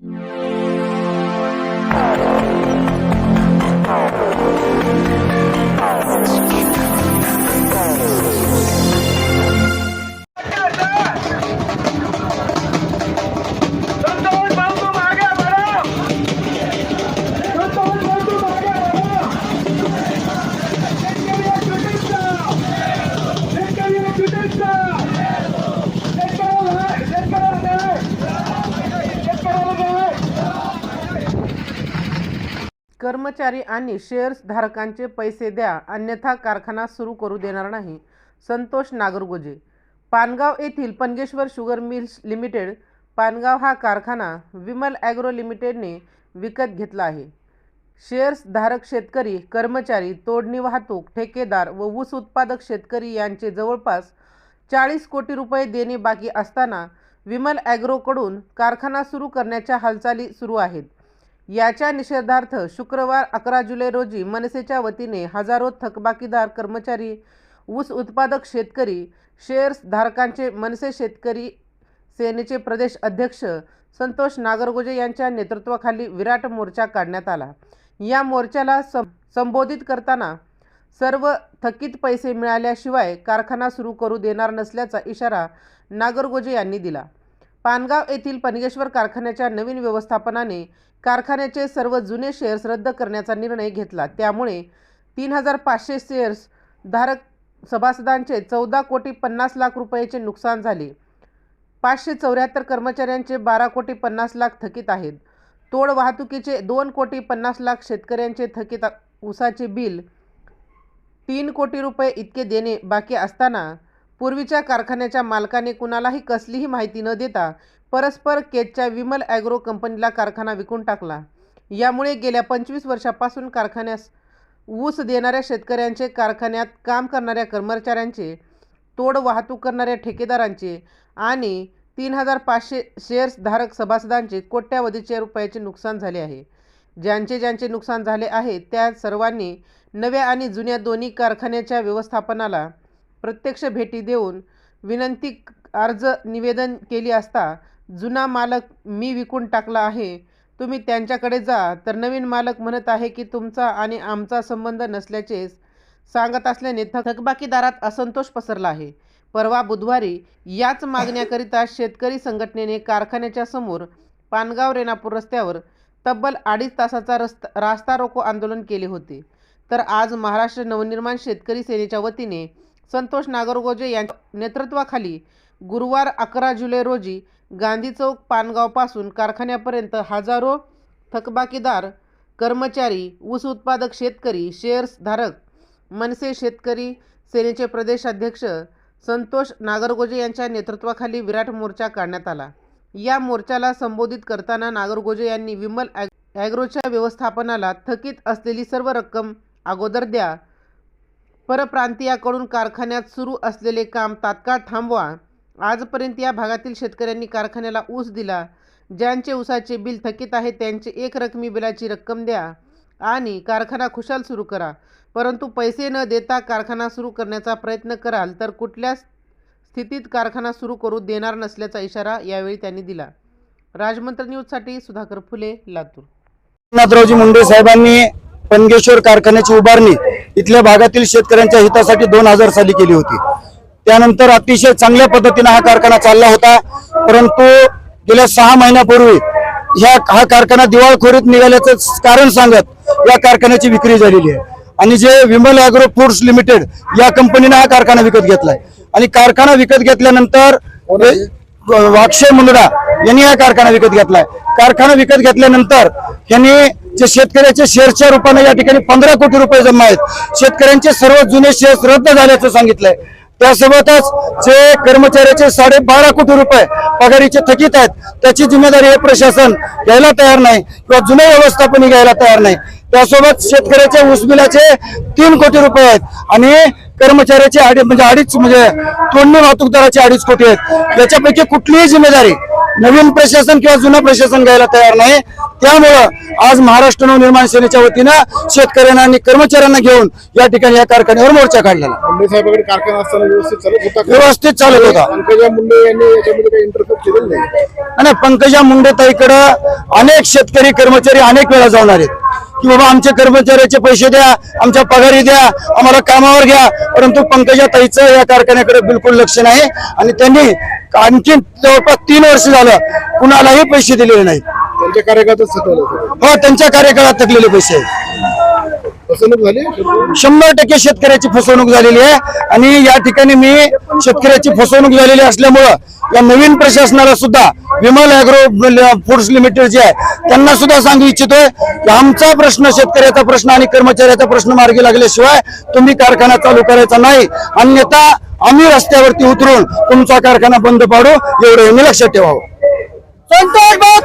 संतोष कर्मचारी आणि शेअर्स धारकांचे पैसे द्या अन्यथा कारखाना सुरू करू देणार नाही. संतोष नागरगोजे. पानगाव येथील Pangeshwar sugar mills limited Pangaon हा कारखाना विमल ॲग्रो लिमिटेडने विकत घेतला आहे. शेअर्स धारक शेतकरी कर्मचारी तोडणी वाहतूक ठेकेदार व ऊस उत्पादक शेतकरी यांचे जवळपास चाळीस कोटी रुपये देणे बाकी असताना विमल ॲग्रोकडून कारखाना सुरू करण्याच्या हालचाली सुरू आहेत. याच्या निषेधार्थ शुक्रवार अकरा जुलै रोजी मनसेच्या वतीने हजारो थकबाकीदार कर्मचारी ऊस उत्पादक शेतकरी शेअर्स धारकांचे मनसे शेतकरी सेनेचे प्रदेश अध्यक्ष संतोष नागरगोजे यांच्या नेतृत्वाखाली विराट मोर्चा काढण्यात आला. या मोर्चाला सं संबोधित करताना सर्व थकीत पैसे मिळाल्याशिवाय कारखाना सुरू करू देणार नसल्याचा इशारा नागरगोजे यांनी दिला. पानगाव येथील पनगेश्वर कारखान्याच्या नवीन व्यवस्थापनाने कारखान्याचे सर्व जुने शेअर्स रद्द करण्याचा निर्णय घेतला. त्यामुळे तीन हजार पाचशे शेअर्स धारक सभासदांचे चौदा कोटी पन्नास लाख रुपयाचे नुकसान झाले. पाचशे चौऱ्याहत्तर कर्मचाऱ्यांचे बारा कोटी पन्नास लाख थकीत आहेत. तोड वाहतुकीचे दोन कोटी पन्नास लाख शेतकऱ्यांचे थकीत उसाचे ऊसाचे बिल तीन कोटी रुपये इतके देणे बाकी असताना पूर्वीच्या कारखान्याच्या मालकाने कुणालाही कसलीही माहिती न देता परस्पर केचच्या विमल ॲग्रो कंपनीला कारखाना विकून टाकला. यामुळे गेल्या पंचवीस वर्षापासून कारखान्यास ऊस देणाऱ्या शेतकऱ्यांचे कारखान्यात काम करणाऱ्या कर्मचाऱ्यांचे तोड वाहतूक करणाऱ्या ठेकेदारांचे आणि तीन हजार पाचशे शेअर्स धारक सभासदांचे कोट्यावधीचे रुपयाचे नुकसान झाले आहे. ज्यांचे ज्यांचे नुकसान झाले आहे त्या सर्वांनी नव्या आणि जुन्या दोन्ही कारखान्याच्या व्यवस्थापनाला प्रत्यक्ष भेटी देऊन विनंती अर्ज निवेदन केली असता जुना मालक मी विकून टाकला आहे. तुम्ही त्यांच्याकडे जा. तर नवीन मालक म्हणत आहे की तुमचा आणि आमचा संबंध नसल्याचे सांगत असल्याने थकबाकीदारात असंतोष पसरला आहे. परवा बुधवारी याच मागण्याकरिता शेतकरी संघटनेने कारखान्याच्या समोर पानगाव रेणापूर रस्त्यावर तब्बल अडीच तासाचा रस्ता रास्ता रोको आंदोलन केले होते. तर आज महाराष्ट्र नवनिर्माण शेतकरी सेनेच्या वतीने संतोष नागरगोजे यांच्या नेतृत्वाखाली गुरुवार अकरा जुलै रोजी गांधी चौक पानगावपासून कारखान्यापर्यंत हजारो थकबाकीदार कर्मचारी ऊस उत्पादक शेतकरी शेअर्स धारक मनसे शेतकरी सेनेचे प्रदेशाध्यक्ष संतोष नागरगोजे यांच्या नेतृत्वाखाली विराट मोर्चा काढण्यात आला. या मोर्चाला संबोधित करताना नागरगोजे यांनी विमल ॲग ॲग्रोच्या व्यवस्थापनाला थकीत असलेली सर्व रक्कम अगोदर द्या परप्रांतीयाकडून कारखान्यात सुरू असलेले काम तात्काळ थांबवा. आजपर्यंत या भागातील शेतकऱ्यांनी कारखान्याला ऊस दिला. ज्यांचे ऊसाचे बिल थकीत आहे त्यांचे एक रकमी बिलाची रक्कम द्या आणि कारखाना खुशाल सुरू करा. परंतु पैसे न देता कारखाना सुरू करण्याचा प्रयत्न कराल तर कुठल्या स्थितीत कारखाना सुरू करू देणार नसल्याचा इशारा यावेळी त्यांनी दिला. राजमंत्र न्यूजसाठी सुधाकर फुले लातूर. नाथरावजी मुंडे साहेबांनी पनगेश्वर कारखान्याची उभारणी इथल्या भागातील शेतकऱ्यांच्या हितासाठी दोन हजार साली केली होती. त्यानंतर अतिशय चांगल्या पद्धतीने हा कारखाना चालला होता. परंतु गेल्या सहा महिन्यापूर्वी ह्या हा कारखाना दिवाळखोरीत निघाल्याचं कारण सांगत या कारखान्याची विक्री झालेली आहे. आणि जे विमल अॅग्रो फूड्स लिमिटेड या कंपनीने हा कारखाना विकत घेतलाय. आणि कारखाना विकत घेतल्यानंतर वाक्षय मुंदडा यांनी हा कारखाना विकत घेतलाय. कारखाना विकत घेतल्यानंतर यांनी जे शेतकऱ्याचे शेअरच्या रूपाने या ठिकाणी पंधरा कोटी रुपये जमा आहेत. शेतकऱ्यांचे सर्व जुने शेअर्स रद्द झाल्याचं सांगितलंय. त्यासोबतच जे कर्मचाऱ्याचे साडेबारा कोटी रुपये पगारीचे थकीत आहेत त्याची जिम्मेदारी हे प्रशासन घ्यायला तयार नाही किंवा जुने व्यवस्थापन घ्यायला तयार नाही. त्यासोबत शेतकऱ्याच्या उसबिलाचे तीन कोटी रुपये आहेत आणि कर्मचाऱ्याचे अडीच म्हणजे अडीच म्हणजे तोडणी वाहतूकदाराचे अडीच कोटी आहेत. याच्यापैकी कुठलीही जिम्मेदारी नवीन प्रशासन किंवा जुनं प्रशासन घ्यायला तयार नाही. त्यामुळं आज महाराष्ट्र नवनिर्माण सेनेच्या वतीनं शेतकऱ्यांना आणि कर्मचाऱ्यांना घेऊन या ठिकाणी या कारखान्यावर मोर्चा काढलेला. मुंडे साहेबांकडे कारखाना असताना व्यवस्थित चालत होता का? व्यवस्थित चालत होता. पंकजा मुंडे यांनी याच्यामध्ये काही इंटरफेअर केलेलं नाही. आणि पंकजा मुंडेताईकडं अनेक शेतकरी कर्मचारी अनेक वेळा जाऊन आलेत. की बाबा आमच्या कर्मचाऱ्याचे पैसे द्या आमच्या पगारी द्या आम्हाला कामावर घ्या. परंतु पंकजा ताईचं या कारखान्याकडे बिलकुल लक्ष नाही. आणि त्यांनी आणखी जवळपास तीन वर्ष झालं कुणालाही पैसे दिलेले नाहीत त्यांच्या कार्यकाळातच सगळं. हो त्यांच्या कार्यकाळात थकलेले पैसे. आहेत फसवणूक झाली शंभर टक्के शेतकऱ्याची फसवणूक झालेली आहे. आणि या ठिकाणी मी शेतकऱ्याची फसवणूक झालेली असल्यामुळं या नवीन प्रशासनाला सुद्धा विमल अॅग्रो फूड्स लिमिटेड जे आहे त्यांना सुद्धा सांगू इच्छितोय की आमचा प्रश्न शेतकऱ्याचा प्रश्न आणि कर्मचाऱ्याचा प्रश्न मार्गी लागल्याशिवाय तुम्ही कारखाना चालू करायचा नाही. अन्यथा आम्ही रस्त्यावरती उतरून तुमचा कारखाना बंद पाडू. एवढं मी लक्षात ठेवावं. संतोष भाऊ.